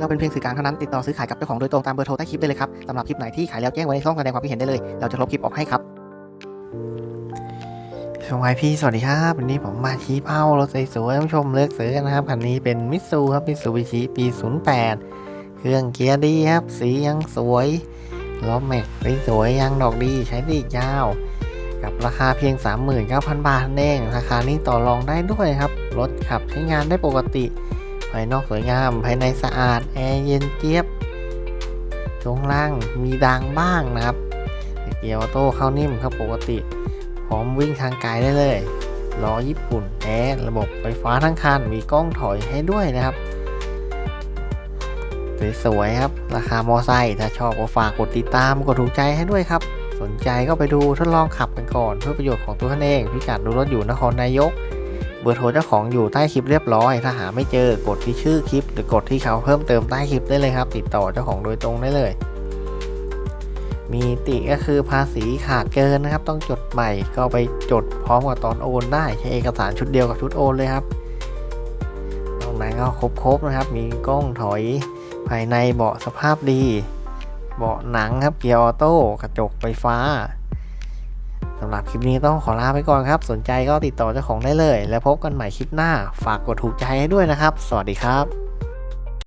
เราเป็นเพียงสื่อกลางเท่านั้นติดต่อซื้อขายกับเจ้าของโดยตรงตามเบอร์โทรใต้คลิปได้เลยครับสำหรับคลิปไหนที่ขายแล้วแจ้งไว้ในช่องแสดงความคิดเห็นได้เลย เราจะลบคลิปออกให้ครับสวัสดีพี่สวัสดีครับวันนี้ผมมาชี้เป้ารถสวยๆท่านผู้ชมเลือกซื้อกันนะครับคันนี้เป็นมิตซูครับมิตซูบิชิปี 08 เครื่องเกียร์ดีครับ สียังสวยล้อแม็กสวยยางดอกดีใช้ได้อีกยาว กับราคาเพียง 39,000 บาทนั่นเองราคานี้ต่อรองได้ด้วยครับ รถขับใช้งานได้ปกติ ภายนอกสวยงาม ภายในสะอาด แอร์เย็นเจี๊ยบช่วงล่างมีดังบ้างนะครับเกียร์ออโต้เข้านิ่มเข้าปกติ พร้อมวิ่งทางไกลได้เลยล้อญี่ปุ่นแอร์ระบบไฟฟ้าทั้งคัน มีกล้องถอยให้ด้วยนะครับ สวยๆครับ ราคามอไซค์ถ้าชอบก็ฝากกดติดตามกดถูกใจให้ด้วยครับ สนใจก็ไปดูทดลองขับกันก่อน เพื่อประโยชน์ของตัวท่านเอง พิกัดดูรถอยู่นครนายก เบอร์โทรเจ้าของอยู่ใต้คลิปเรียบร้อย ถ้าหาไม่เจอกดที่ชื่อคลิป หรือกดที่เขาเพิ่มเติมใต้คลิปได้เลยครับ ติดต่อเจ้าของโดยตรงได้เลย มีติก็คือภาษีขาดเกินนะครับ ต้องจดใหม่ก็ไปจดพร้อมกับตอนโอนได้ใช้เอกสารชุดเดียวกับชุดโอนเลยครับตรงนั้นก็ครบๆนะครับ มีกล้องถอยภายในเบาะสภาพดี เบาะหนังครับเกียร์ออโต้กระจกไฟฟ้า สำหรับคลิปนี้ต้องขอลาไปก่อนครับ สนใจก็ติดต่อเจ้าของได้เลย แล้วพบกันใหม่คลิปหน้า ฝากกดถูกใจให้ด้วยนะครับ สวัสดีครับ